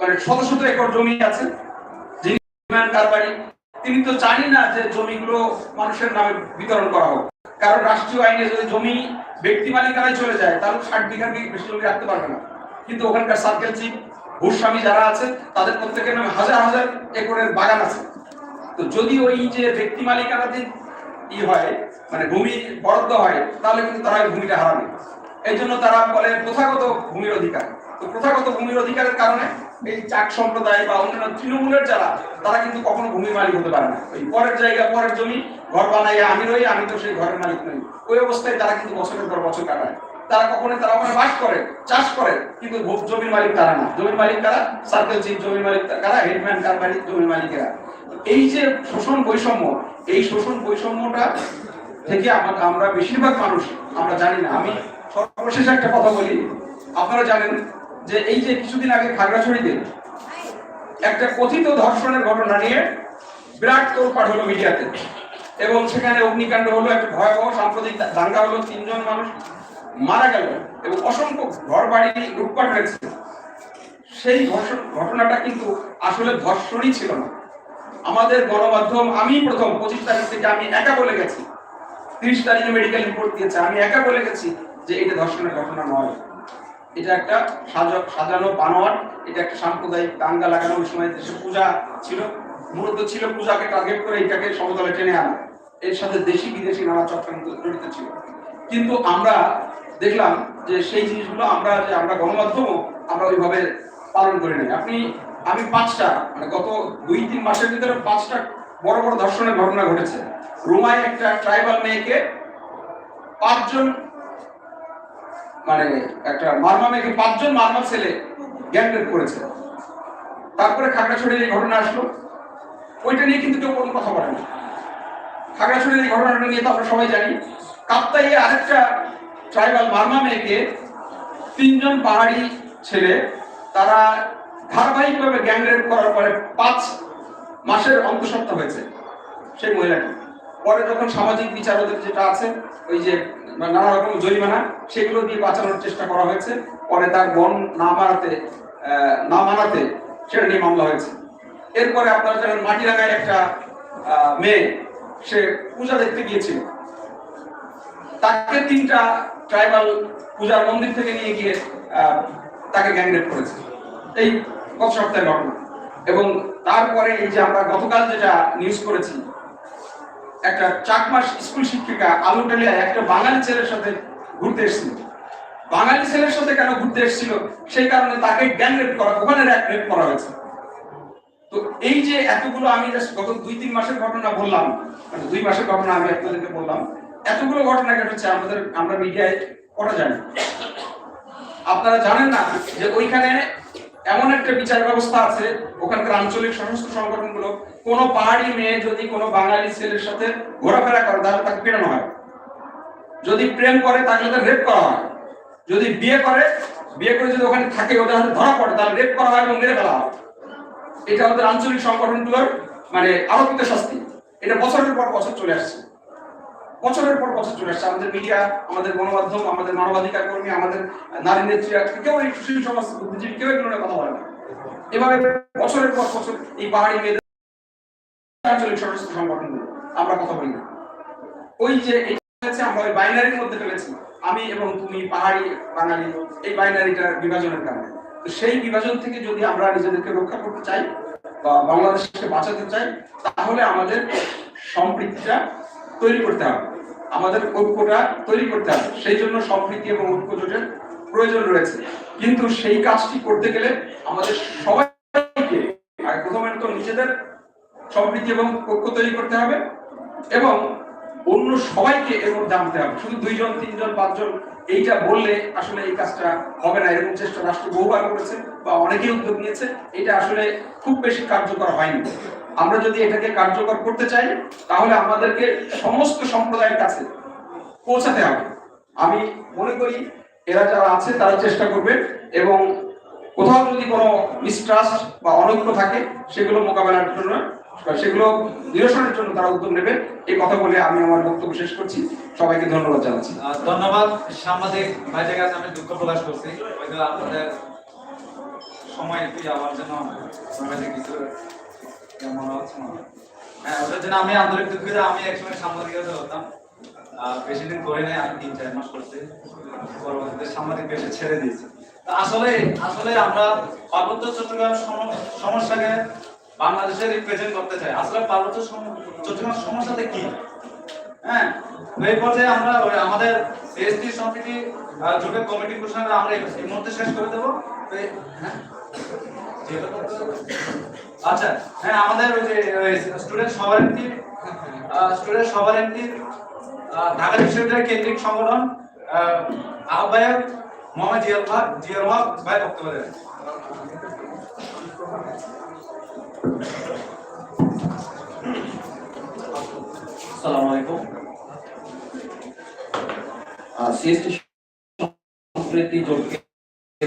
মানে শত শত একর জমি আছে। যিনি তিনি তো জানি না যে জমিগুলো মানুষের নামে বিতরণ করা হোক। কারণ রাষ্ট্রীয় আইনে যদি জমি ব্যক্তি মালিকানায় চলে যায়, তাহলে ষাট বিঘার বেশি জমি রাখতে পারবে না। কিন্তু ওখানকার সার্কেল চিফ ভূস্বামী যারা আছে, তাদের প্রত্যেকের নামে হাজার হাজার একরের বাগান আছে। তো যদি ওই যে ব্যক্তি মালিকানাধীন ই হয় মানে ভূমি বরাদ্দ হয়, তাহলে কিন্তু তারা ভূমিটা হারাবে। এই জন্য তারা বলে প্রথাগত ভূমির অধিকার। তো প্রথাগত ভূমির অধিকারের কারণে এই চাক সম্প্রদায় বা অন্যান্য তৃণমূলের যারা, তারা কিন্তু কখনো ভূমির মালিক হতে পারে না। ওই পরের জায়গা, পরের জমি, ঘর বানাইয়া আমি রই, আমি তো সেই ঘরের মালিক নই। ওই অবস্থায় তারা কিন্তু বছরের পর বছর কাটায়। তারা কখনো, তারা ওখানে বাস করে, চাষ করে, কিন্তু জমির মালিক তারা না। জমির মালিক তারা সার্কেল চিফ জমির মালিক কারা? হেডম্যান মালিক? জমির মালিকেরা। এই যে শোষণ বৈষম্য, এই শোষণ বৈষম্যটা থেকে আমা- আমরা বেশিরভাগ মানুষ, আমরা জানি না। আমি সর্বশেষ একটা কথা বলি। আপনারা জানেন যে এই যে কিছুদিন আগে খাগড়াছড়িতে একটা কথিত ধর্ষণের ঘটনা নিয়ে বিরাট তোলপাড় হলো মিডিয়াতে। এবং সেখানে অগ্নিকাণ্ড হলো, একটা ভয়াবহ সাম্প্রতিক দাঙ্গা হলো, তিনজন মানুষ মারা গেল এবং অসংখ্য ঘর বাড়ি লুটপাট হয়েছে। সেই ঘটনাটা কিন্তু আসলে ধর্ষণই ছিল না। আমাদের গণমাধ্যম, আমি প্রথম, পঁচিশ তারিখ থেকে আমি একা বলে গেছি। তিরিশ তারিখে মেডিকেল রিপোর্ট দিয়েছে, আমি একা বলে গেছি যে এটা ধর্ষণের ঘটনা নয়। এটা একটা সাজা- সাজানো বানোয়াট, এটা একটা সাম্প্রদায়িক দাঙ্গা লাগানো ওই সময় দেশে পূজা ছিল। মূলত ছিল পূজাকে টার্গেট করে এটাকে সমতলে টেনে আনা। এর সাথে দেশি বিদেশি নানা চক্রান্ত জড়িত ছিল। কিন্তু আমরা দেখলাম যে সেই জিনিসগুলো আমরা যে আমরা গণমাধ্যমও আমরা ওইভাবে পালন করি নাই। আপনি, আমি পাঁচটা মানে গত দুই, তিন মাসের ভিতরে পাঁচটা বড় বড় ধর্ষণের ঘটনা ঘটেছে। রোমায় একটা ট্রাইবাল মেয়েকে পাঁচজন মানে একটা মারমা মেয়েকে পাঁচজন মারমা ছেলে গ্যাংরেপ করেছে। তারপরে খাগড়াছড়ির এই ঘটনা আসলো। ওইটা নিয়ে কিন্তু কেউ কোনো কথা বলে না। খাগড়াছড়ির এই ঘটনাটা নিয়ে তো আমরা সবাই জানি। কাপ্তাইয়ে আরেকটা ট্রাইবাল মারমা মেয়েকে তিনজন পাহাড়ি ছেলে, তারা ধারাবাহিকভাবে গ্যাংরেপ করার পরে পাঁচ মাসের অন্তঃসত্ত্বা হয়েছে সেই মহিলাটি। পরে যখন সামাজিক বিচার ওদের যেটা আছে, ওই যে নানা রকম জরিমানা, সেগুলো দিয়ে বাঁচানোর চেষ্টা করা হয়েছে। পরে তার বন না মারাতে না মানাতে সেটা নিয়ে মামলা হয়েছে। এরপরে আপনারা জানেন মাটিরাঙ্গায় একটা মেয়ে, সে পূজা দেখতে গিয়েছিল। তাকে তিনটা ট্রাইবাল পূজার মন্দির থেকে নিয়ে গিয়ে তাকে গ্যাংরেপ করেছে। এই গত সপ্তাহের ঘটনা এবং তারপরে এই যে আমরা গতকাল যেটা নিউজ করেছি একটা চাকমাস স্কুল শিক্ষিকা আলু আলুটালিয়া একটা বাঙালি ছেলের সাথে ঘুরতে এসেছিল। বাঙালি ছেলের সাথে কেন ঘুরতে এসেছিল? সেই কারণে তাকে গ্যাং রেপ করা, ওখানে রেপ করা হয়েছে। তো এই যে এতগুলো আমি গত দুই, তিন মাসের ঘটনা বললাম মানে দুই মাসের ঘটনা আমি আপনাদেরকে বললাম, এতগুলো ঘটনা ঘটেছে আমাদের, আমরা মিডিয়ায় করা যায় আপনারা জানেন না যে ওইখানে এমন একটা বিচার ব্যবস্থা আছে, ওখানকার আঞ্চলিক সশস্ত্র সংগঠনগুলো, কোনো পাহাড়ি মেয়ে যদি কোনো বাঙালি ছেলের সাথে ঘোরাফেরা করে, তাহলে তাকে পেরানো হয়। যদি প্রেম করে তাকে তাদের রেপ করা হয়। যদি বিয়ে করে বিয়ে করে যদি ওখানে থাকে ওদের হাতে ধরা পড়ে, তাহলে রেপ করা হয় এবং মেরে ফেলা হয়। এটা আমাদের আঞ্চলিক সংগঠনগুলোর মানে আরোপিত শাস্তি। এটা বছরের পর বছর চলে আসছে। বছরের পর বছর চলে আসছে। আমাদের মিডিয়া আমাদের গণমাধ্যম, আমাদের মানবাধিকার কর্মী, আমাদের নারী নেত্রীরা কেউ এই সুশীল সমাজ বুদ্ধিজীবী, কেউ এগুলো কথা বলে না। এভাবে বছরের পর বছর এই পাহাড়ি মেয়েদের আঞ্চলিক সশস্ত্র সংগঠনগুলো, আমরা কথা বলি না। ওই যে আমরা ওই বাইনারির মধ্যে ফেলেছি। আমি এবং তুমি পাহাড়ি বাঙালি, এই বাইনারিটার বিভাজনের কারণে। তো সেই বিভাজন থেকে যদি আমরা নিজেদেরকে রক্ষা করতে চাই বা বাংলাদেশকে বাঁচাতে চাই, তাহলে আমাদের সম্পৃক্তিটা তৈরি করতে হবে। আমাদের ঐক্যটা তৈরি করতে হবে। সেই জন্য সম্প্রীতি এবং ঐক্য জোটের প্রয়োজন রয়েছে। কিন্তু সেই কাজটি করতে গেলে আমাদের সবাইকে প্রথমে তো নিজেদের সম্প্রীতি এবং ঐক্য তৈরি করতে হবে এবং অন্য সবাইকে এর মধ্যে আনতে হবে। শুধু দুইজন, তিনজন, পাঁচজন এইটা বললে আসলে এই কাজটা হবে না। এরকম চেষ্টা রাষ্ট্র বহুবার করেছে বা অনেকেই উদ্যোগ নিয়েছে। এটা আসলে খুব বেশি কার্যকর হয়নি। আমরা যদি এটাকে কার্যকর করতে চাই, তাহলে আমাদেরকে সমস্ত সম্প্রদায়ের কাছে পৌঁছাতে হবে। আমি মনে করি এরা যারা আছে, তারা চেষ্টা করবে এবং কোথাও যদি কোনো মিসট্রাস্ট বা অনৈক্য থাকে, সেগুলো মোকাবেলার জন্য সেগুলো নিরসনের জন্য তারা উদ্যোগ নেবে। এই কথা বলে আমি আমার বক্তব্য শেষ করছি। সবাইকে ধন্যবাদ জানাচ্ছি। ধন্যবাদ। সাংবাদিক ভাইদের কাছে আমি দুঃখ প্রকাশ করছি। আপনাদের সময় একটু আমার জন্য হচ্ছে না? হ্যাঁ ওটার জন্য আমি আন্তরিক আমি একসময় হতাম। বেশি দিন করে নাই, আমি তিন, চার মাস করতে পরবর্তীতে সাংবাদিক পেশা ছেড়ে দিয়েছি। আসলে আসলে আমরা পার্বত্য চট্টগ্রাম সম- সমস্যাকে বাংলাদেশে রিপ্রেজেন্ট করতে চাই আসলে পার্বত্য চট্টগ্রাম সমস্যাতে কি? হ্যাঁ? এই পর্যায়ে আমরা ওই আমাদের এসটি সমিতি যুগের কমিটি ঘোষণা আমরা এই মুহূর্তে শেষ করে দেবো। হ্যাঁ। আচ্ছা হ্যাঁ আমাদের ওই যে student sovereignty student sovereignty Dhaka বিশ্ববিদ্যালয় কেন্দ্রিক সংগঠন আহ, আহ্বায়ক মোহাম্মদ জিয়াল হক জিয়াল হক ভাই বক্তব্য দেবেন। সম্প্রীতি জোটকে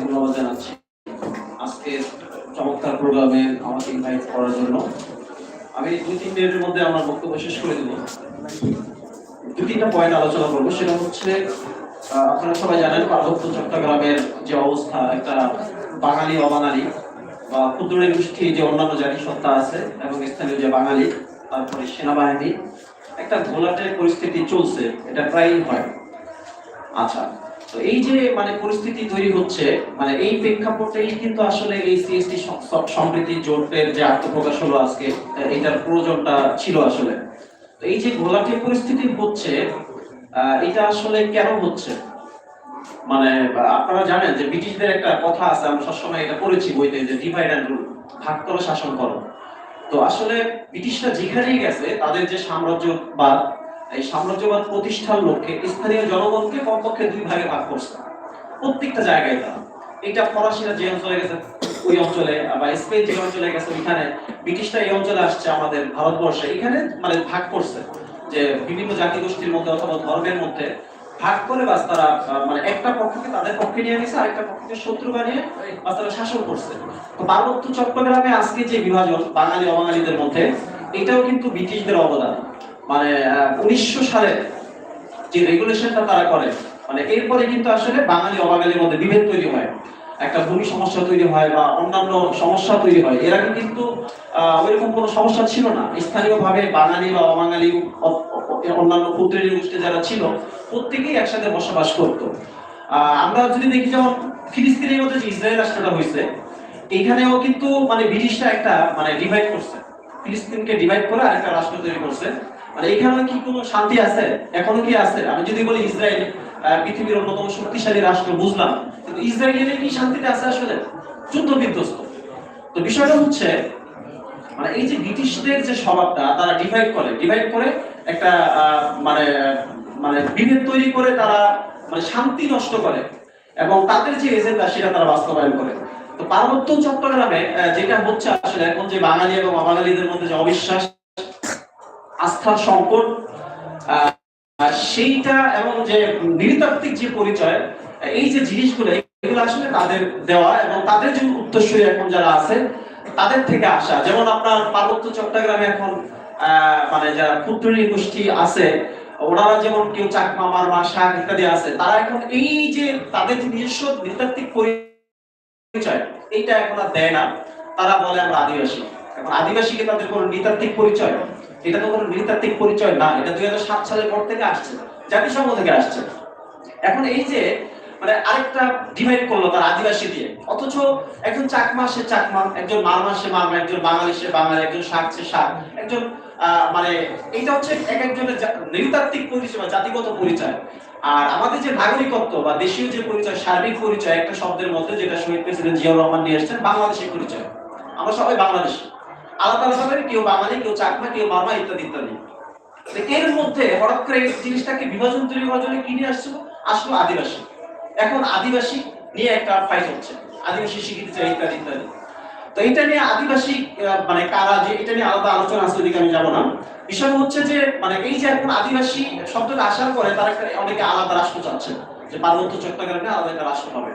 ধন্যবাদ জানাচ্ছি। চমৎকার প্রোগ্রামে আমাকে ইনভাইট করার জন্য। আমি তিন মিনিটের মধ্যে আমার বক্তব্য শেষ করে দু তিনটা পয়েন্ট আলোচনা করব। সেটা হচ্ছে আপনারা সবাই জানেন পার্বত্য চট্টগ্রামের যে অবস্থা, একটা বাঙালি অবাঙালি বা ক্ষুদ্র গোষ্ঠী যে অন্যান্য জাতি সত্তা আছে এবং স্থানীয় যে বাঙালি, তারপরে সেনাবাহিনী, একটা ঘোলাটে পরিস্থিতি চলছে। এটা প্রায়ই হয়। আচ্ছা তো এই যে মানে পরিস্থিতি তৈরি হচ্ছে মানে এই প্রেক্ষাপটেই কিন্তু আসলে এই সিএসটি সম্প্রীতি জোটের যে আত্মপ্রকাশ হলো আজকে এটার প্রয়োজনটা ছিল আসলে। তো এই যে ঘোলাটে পরিস্থিতি হচ্ছে এটা আসলে কেন হচ্ছে? মানে আপনারা জানেন যে ব্রিটিশদের একটা কথা আছে আমরা সবসময় এটা পড়েছি বইতে, যে ডিভাইড অ্যান্ড রুল ভাগ করো, শাসন করো। তো আসলে ব্রিটিশরা যেখানেই গেছে, তাদের যে সাম্রাজ্যবাদ এই সাম্রাজ্যবাদ প্রতিষ্ঠার লক্ষ্যে স্থানীয় জনগণকে কমপক্ষে দুই ভাগে ভাগ করছে। প্রত্যেকটা জায়গায় তারা। এটা ফরাসিরা যে অঞ্চলে গেছে, ওই অঞ্চলে, বা স্পেন যে অঞ্চলে গেছে, ওইখানে ব্রিটিশরা এই অঞ্চলে আসছে আমাদের ভারতবর্ষে। এখানে মানে ভাগ করছে যে বিভিন্ন জাতি গোষ্ঠীর মধ্যে অথবা ধর্মের মধ্যে ভাগ করে বাস তারা মানে একটা পক্ষকে তাদের পক্ষে নিয়ে গেছে, আরেকটা পক্ষকে শত্রু বানিয়ে বাস তারা শাসন করছে। তো পার্বত্য চট্টগ্রামে আজকে যে বিভাজন বাঙালি অবাঙালিদের মধ্যে, এটাও কিন্তু ব্রিটিশদের অবদান। মানে উনিশশো সালে যে রেগুলেশনটা তারা করে মানে এরপরে কিন্তু আসলে বাঙালি অবাঙালির মধ্যে বিভেদ তৈরি হয়। একটা ভূমি সমস্যা তৈরি হয় বা অন্যান্য সমস্যা তৈরি হয়। এর আগে কিন্তু ওইরকম কোনো সমস্যা ছিল না। স্থানীয়ভাবে বাঙালি বা অবাঙালি অন্যান্য ক্ষুদ্র গোষ্ঠী যারা ছিল, প্রত্যেকেই একসাথে বসবাস করত। আমরা যদি দেখি, যেমন ফিলিস্তিনের মধ্যে যে ইসরায়েল রাষ্ট্রটা হয়েছে এখানেও কিন্তু মানে ব্রিটিশরা একটা মানে ডিভাইড করছে। ফিলিস্তিনকে ডিভাইড করে আরেকটা রাষ্ট্র তৈরি করছে। মানে এখানে কি কোনো শান্তি আছে? এখনও কি আছে? আমি যদি বলি ইসরায়েল পৃথিবীর অন্যতম শক্তিশালী রাষ্ট্র, বুঝলাম। কিন্তু ইসরায়েলের কি শান্তিতে আছে আসলে? যুদ্ধ বিধ্বস্ত। তো বিষয়টা হচ্ছে মানে এই যে ব্রিটিশদের যে স্বভাবটা, তারা ডিভাইড করে। ডিভাইড করে একটা মানে মানে বিভেদ তৈরি করে, তারা মানে শান্তি নষ্ট করে। এবং তাদের যে এজেন্ডা, সেটা তারা বাস্তবায়ন করে। তো পার্বত্য চট্টগ্রামে যেটা হচ্ছে আসলে এখন যে বাঙালি এবং অবাঙালিদের মধ্যে যে অবিশ্বাস আস্থার সংকট সেইটা এবং যে নৃতাত্ত্বিক যে পরিচয়, এই যে জিনিসগুলো, এগুলো আসলে তাদের দেওয়া এবং তাদের যে উত্তরসূরি এখন যারা আছে, তাদের থেকে আসা। যেমন আপনার পার্বত্য চট্টগ্রামে এখন মানে যারা ক্ষুদ্র গোষ্ঠী আছে, ওনারা যেমন কেউ চাকমা, মারমা, শাক ইত্যাদি আছে, তারা এখন এই যে তাদের যে নিজস্ব নৃতাত্ত্বিক পরিচয়, এইটা এখন আর দেয় না। তারা বলে আমরা আদিবাসী। এখন আদিবাসীকে তাদের কোনো নৃতাত্ত্বিক পরিচয় এটা তো কোনো নৃতাত্ত্বিক পরিচয় না, এটা দুই সালের পর থেকে আসছে, জাতিসংঘ থেকে আসছে। এখন এই যে মানে আরেকটা ডিভাইড করল তার আদিবাসী দিয়ে, অথচ একজন চাকমা সে চাকমা, একজন মারমা সে মারমা একজন বাঙালি সে বাঙালি, একজন শাক সে শাক একজন মানে এইটা হচ্ছে এক একজনের নৃতাত্ত্বিক পরিচয় বা জাতিগত পরিচয়। আর আমাদের যে নাগরিকত্ব বা দেশীয় যে পরিচয়, সার্বিক পরিচয়, একটা শব্দের মধ্যে যেটা শহীদ প্রেসিডেন্ট জিয়াউর রহমান নিয়ে এসেছেন, বাংলাদেশের পরিচয়। আমরা সবাই বাংলাদেশি। আলাদা কেউ বাঙালি কেউ চাকমা, কেউ মারমা ইত্যাদি ইত্যাদি। এর মধ্যে হঠাৎ করে এই জিনিসটাকে বিভাজন তৈরি করার জন্য কি নিয়ে আসছিল? আসলো আদিবাসী। এখন আদিবাসী নিয়ে একটা ফাইট হচ্ছে। আদিবাসী চাই ইত্যাদি ইত্যাদি। তো এটা নিয়ে আদিবাসী মানে কারা, যে এটা নিয়ে আলাদা আলোচনা আছে, ওদিকে আমি যাব না। বিষয় হচ্ছে যে মানে এই যে এখন আদিবাসী শব্দটা আসার পরে তারা অনেকে আলাদা রাষ্ট্র চাচ্ছে। যে পার্বত্য চট্টগ্রামে আলাদা একটা রাষ্ট্র হবে।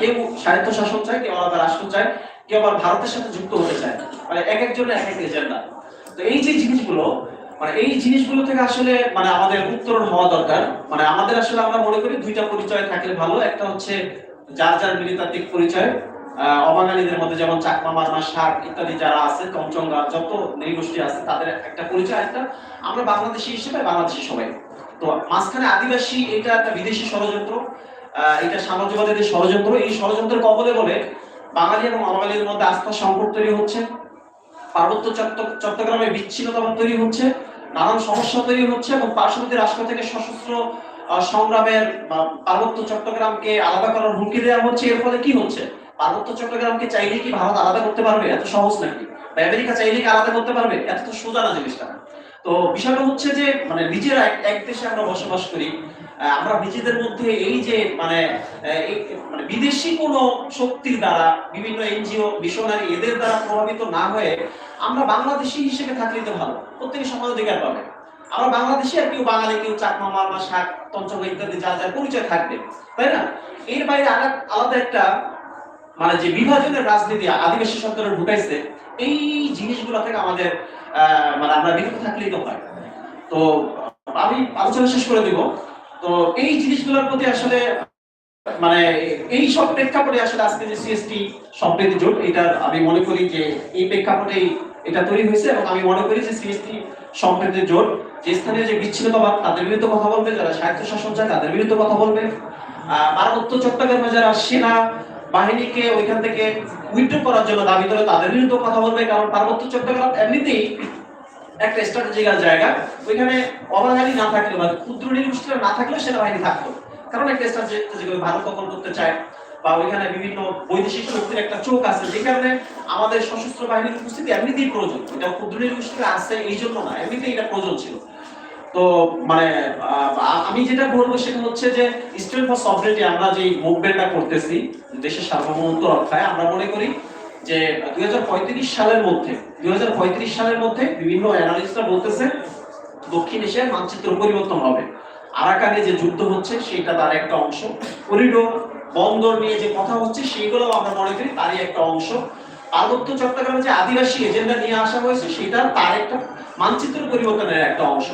কেউ সাহিত্য শাসন চায়, কেউ আলাদা রাষ্ট্র চায়। কেউ আবার ভারতের সাথে যুক্ত হতে চায় মানে এক একজনের এক এক এজেন্ডা তো এই যে জিনিসগুলো মানে এই জিনিসগুলো থেকে আসলে মানে আমাদের উত্তরণ হওয়া দরকার। মানে আমাদের আসলে আমরা মনে করি দুইটা পরিচয় থাকলে ভালো। একটা হচ্ছে যার যার পরিচয়। অবাঙালিদের মধ্যে যেমন চাকমা, মারমা শাক ইত্যাদি যারা আছে কমচঙ্গা যত নৃগোষ্ঠী আছে, তাদের একটা পরিচয় একটা। আমরা বাংলাদেশি হিসেবে বাংলাদেশি সবাই। তো মাঝখানে আদিবাসী, এটা একটা বিদেশি ষড়যন্ত্র। এটা সাম্রাজ্যবাদীদের ষড়যন্ত্র। এই ষড়যন্ত্রের কবলে বলে বাঙালি এবং অবাঙালির মধ্যে আস্থার সংকট তৈরি হচ্ছে, পার্বত্য চট্ট- চট্টগ্রামে বিচ্ছিন্নতা তৈরি হচ্ছে, নানান সমস্যা তৈরি হচ্ছে এবং পার্শ্ববর্তী রাষ্ট্র থেকে সশস্ত্র সংগ্রামের পার্বত্য চট্টগ্রামকে আলাদা করার হুমকি দেওয়া হচ্ছে, এর ফলে কি হচ্ছে? পার্বত্য চট্টগ্রামকে চাইলে কি ভারত আলাদা করতে পারবে? এত সহজ নাকি? বা আমেরিকা চাইলে কি আলাদা করতে পারবে? এত তো সোজা না জিনিসটা। তো বিষয়টা হচ্ছে যে মানে নিজেরা এক- দেশে আমরা বসবাস করি আমরা নিজেদের মধ্যে এই যে মানে মানে বিদেশি কোনো শক্তির দ্বারা, বিভিন্ন এনজিও, মিশনারি এদের দ্বারা প্রভাবিত না হয়ে আমরা বাংলাদেশি হিসেবে থাকলে তো ভালো। প্রত্যেকে সমান অধিকার পাবে। আমরা বাংলাদেশি আর কেউ বাঙালি, কেউ চাকমা মারমা শাক পঞ্চম ইত্যাদি যা যা পরিচয় থাকবে। তাই না? এর বাইরে আলাদা একটা মানে যে বিভাজনের রাজনীতি আদিবাসী শব্দটা ঢুকাইছে, এই জিনিসগুলো থেকে আমাদের মানে আমরা বিরত থাকলেই তো হয়। তো আমি আলোচনা শেষ করে দিব। তো এই জিনিসগুলোর প্রতি আসলে মানে এই সব প্রেক্ষাপটে আসলে আজকে যে সিএসটি সম্প্রীতি জোট এটা আমি মনে করি যে এই প্রেক্ষাপটেই এটা তৈরি হয়েছে এবং আমি মনে করি যে সিএসটি সম্প্রীতি জোট যে স্থানীয় যে বিচ্ছিন্নতাবাদ তাদের বিরুদ্ধে কথা বলবে যারা স্বায়ত্ত শাসন চায় তাদের বিরুদ্ধে কথা বলবে। আহ, পার্বত্য চট্টগ্রামে যারা সেনা বাহিনীকে ওইখান থেকে উইথড্র করার জন্য দাবি করে তাদের বিরুদ্ধে কথা বলবে কারণ পার্বত্য চট্টগ্রাম এমনিতেই একটা স্ট্র্যাটেজিক্যাল জায়গা, ওইখানে না থাকলে বা ক্ষুদ্র না থাকলেও সেনাবাহিনী থাকতো কারণ একটা ভারত দখল করতে চায়, বা ওইখানে বিভিন্ন বৈদেশিক শক্তির একটা চোখ আছে, যে কারণে আমাদের সশস্ত্র বাহিনীর উপস্থিতি এমনিতেই প্রয়োজন। এটা ক্ষুদ্র নির্গোষ্ঠীরা আছে এই জন্য না, এমনিতেই এটা প্রয়োজন ছিল। তো মানে আমি যেটা বলব সেটা হচ্ছে যে স্টুডেন্ট ফর সফরেটি আমরা যে মুভমেন্টটা করতেছি, দেশের সার্বভৌমত্ব রক্ষায় আমরা মনে করি যে দুই হাজার পঁয়ত্রিশ সালের মধ্যে, দুই হাজার পঁয়ত্রিশ সালের মধ্যে বিভিন্ন অ্যানালিস্টরা বলতেছে দক্ষিণ এশিয়ার মানচিত্র পরিবর্তন হবে। আরাকানে যে যুদ্ধ হচ্ছে সেটা তার একটা অংশ। করিডোর, বন্দর নিয়ে যে কথা হচ্ছে সেগুলো আমরা মনে করি তারই একটা অংশ। পার্বত্য চট্টগ্রামে যে আদিবাসী এজেন্ডা নিয়ে আসা হয়েছে সেটা তার একটা মানচিত্র পরিবর্তনের একটা অংশ।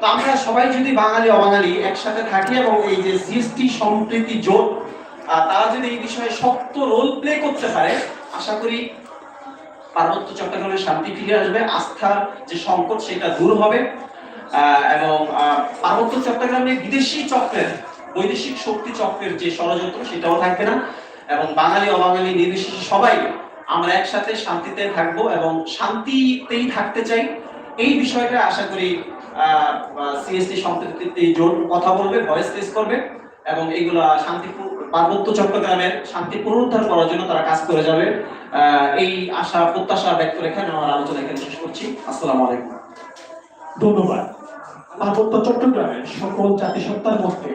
তো আমরা সবাই যদি বাঙালি, অবাঙালি একসাথে থাকি এবং এই যে সিএসটি সম্প্রীতি জোট তারা যদি এই বিষয়ে শক্ত রোল প্লে করতে পারে আশা করি পার্বত্য চট্টগ্রামে শান্তি ফিরে আসবে আস্থার যে সংকট সেটা দূর হবে। এবং পার্বত্য চট্টগ্রামে বিদেশি চক্রের, বৈদেশিক শক্তি চক্রের যে ষড়যন্ত্র সেটাও থাকবে না। এবং বাঙালি, অবাঙালি, নির্বিশেষে সবাই আমরা একসাথে শান্তিতে থাকব এবং শান্তিতেই থাকতে চাই। এই বিষয়টা আশা করি সিএসটি সম্প্রীতি জোট কথা বলবে, ভয়েস রেজ করবে এবং এইগুলা শান্তি পার্বত্য চট্টগ্রামের শান্তি পুনরুদ্ধার করার জন্য তারা কাজ করে যাবে। এই আশা, প্রত্যাশা ব্যক্ত রেখে আমি আমার আলোচনা এখানে শেষ করছি। আসসালাম আলাইকুম। ধন্যবাদ। পার্বত্য চট্টগ্রামের সকল জাতিসত্তার মধ্যে